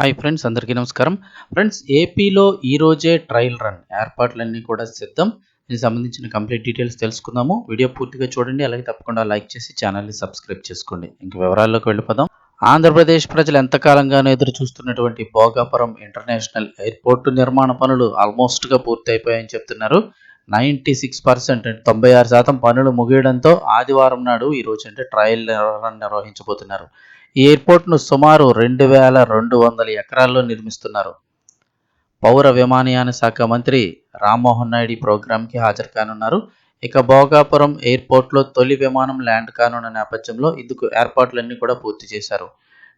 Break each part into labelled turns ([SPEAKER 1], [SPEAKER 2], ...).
[SPEAKER 1] Hi friends అందరికీ నమస్కారం. Friends ఏపీలో ఈ రోజే ట్రయల్ రన్ ఏర్పాట్లన్నీ కూడా సిద్ధం. దీనికి సంబంధించిన కంప్లీట్ డీటెయిల్స్ తెలుసుకుందాము. వీడియో పూర్తిగా చూడండి అలాగే తప్పకుండా లైక్ చేసి ఛానల్ని సబ్స్క్రైబ్ చేసుకోండి. ఇంక వివరాల్లోకి వెళ్ళిపోదాం. ఆంధ్రప్రదేశ్ ప్రజలు ఎంతకాలంగానో ఎదురు చూస్తున్నటువంటి భోగాపురం ఇంటర్నేషనల్ ఎయిర్పోర్ట్ నిర్మాణ పనులు ఆల్మోస్ట్గా పూర్తి అయిపోయాయని చెప్తున్నారు. నైంటీ సిక్స్ పర్సెంట్ అంటే తొంభై ఆరు శాతం పనులు ముగియడంతో ఆదివారం నాడు ఈరోజు అంటే ట్రయల్ రన్ నిర్వహించబోతున్నారు. ఈ ఎయిర్పోర్ట్ను సుమారు రెండు వేల రెండు వందల ఎకరాల్లో నిర్మిస్తున్నారు. పౌర విమానయాన శాఖ మంత్రి రామ్మోహన్ నాయుడు ఈ ప్రోగ్రాంకి హాజరు కానున్నారు ఇక భోగాపురం ఎయిర్పోర్ట్లో తొలి విమానం ల్యాండ్ కానున్న నేపథ్యంలో ఇందుకు ఏర్పాట్లన్నీ కూడా పూర్తి చేశారు.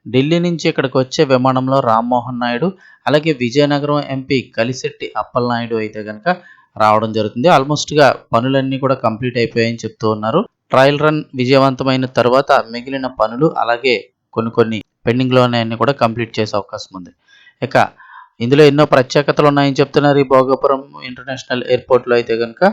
[SPEAKER 1] ఢిల్లీ నుంచి ఇక్కడికి వచ్చే విమానంలో రామ్మోహన్ నాయుడు అలాగే విజయనగరం ఎంపీ కలిశెట్టి అప్పలనాయుడు అయితే కనుక రావడం జరుగుతుంది. ఆల్మోస్ట్గా పనులన్నీ కూడా కంప్లీట్ అయిపోయాయని చెప్తూ ఉన్నారు. ట్రయల్ రన్ విజయవంతమైన తర్వాత మిగిలిన పనులు అలాగే కొన్ని కొన్ని పెండింగ్లో ఉన్నాయన్నీ కూడా కంప్లీట్ చేసే అవకాశం ఉంది. ఇక ఇందులో ఎన్నో ప్రత్యేకతలు ఉన్నాయని చెప్తున్నారు ఈ భోగాపురం ఇంటర్నేషనల్ ఎయిర్పోర్ట్లో అయితే కనుక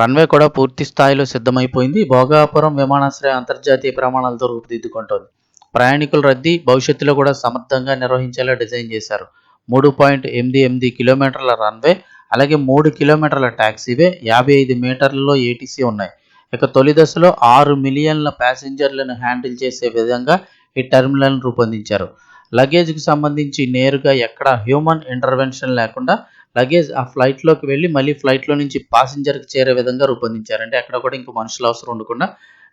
[SPEAKER 1] రన్వే కూడా పూర్తి స్థాయిలో సిద్ధమైపోయింది. భోగాపురం విమానాశ్రయం అంతర్జాతీయ ప్రమాణాలతో రూపుదిద్దుకుంటోంది. ప్రయాణికుల రద్దీ భవిష్యత్తులో కూడా సమర్థంగా నిర్వహించేలా డిజైన్ చేశారు. మూడు పాయింట్ ఎనిమిది ఎనిమిది కిలోమీటర్ల రన్వే అలాగే మూడు కిలోమీటర్ల ట్యాక్సీవే యాభై ఐదు మీటర్లలో ఏటీసీ ఉన్నాయి. ఇక తొలి దశలో ఆరు మిలియన్ల ప్యాసింజర్లను హ్యాండిల్ చేసే విధంగా ఈ టెర్మినల్ను రూపొందించారు. లగేజ్కి సంబంధించి నేరుగా ఎక్కడ హ్యూమన్ ఇంటర్వెన్షన్ లేకుండా లగేజ్ ఆ ఫ్లైట్లోకి వెళ్ళి మళ్ళీ ఫ్లైట్లో నుంచి ప్యాసింజర్కి చేరే విధంగా రూపొందించారు. అంటే అక్కడ కూడా ఇంకో మనుషులు అవసరం ఉండకుండా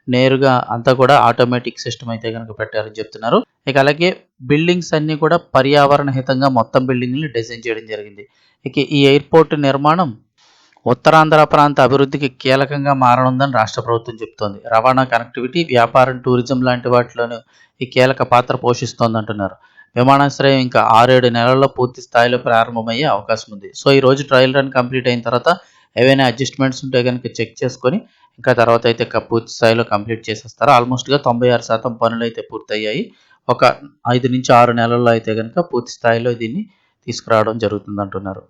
[SPEAKER 1] నేరుగా అంతా కూడా ఆటోమేటిక్ సిస్టమ్ అయితే కనుక పెట్టారని చెప్తున్నారు. ఇక అలాగే బిల్డింగ్స్ అన్నీ కూడా పర్యావరణ హితంగా మొత్తం బిల్డింగ్ని డిజైన్ చేయడం జరిగింది. ఇక ఈ ఎయిర్పోర్ట్ నిర్మాణం ఉత్తరాంధ్ర ప్రాంత అభివృద్ధికి కీలకంగా మారనుందని రాష్ట్ర ప్రభుత్వం చెబుతోంది రవాణా కనెక్టివిటీ వ్యాపారం టూరిజం లాంటి వాటిలోనూ ఈ కీలక పాత్ర పోషిస్తోంది అంటున్నారు విమానాశ్రయం ఇంకా ఆరేడు నెలల్లో పూర్తి స్థాయిలో ప్రారంభమయ్యే అవకాశం ఉంది సో ఈ రోజు ట్రయల్ రన్ కంప్లీట్ అయిన తర్వాత ఏవైనా అడ్జస్ట్మెంట్స్ ఉంటే కనుక చెక్ చేసుకొని ఇంకా తర్వాత అయితే పూర్తి స్థాయిలో కంప్లీట్ చేసేస్తారు. ఆల్మోస్ట్గా తొంభై ఆరు శాతం పనులు అయితే పూర్తయ్యాయి. ఒక ఐదు నుంచి ఆరు నెలల్లో అయితే కనుక పూర్తి స్థాయిలో దీన్ని తీసుకురావడం జరుగుతుంది అంటున్నారు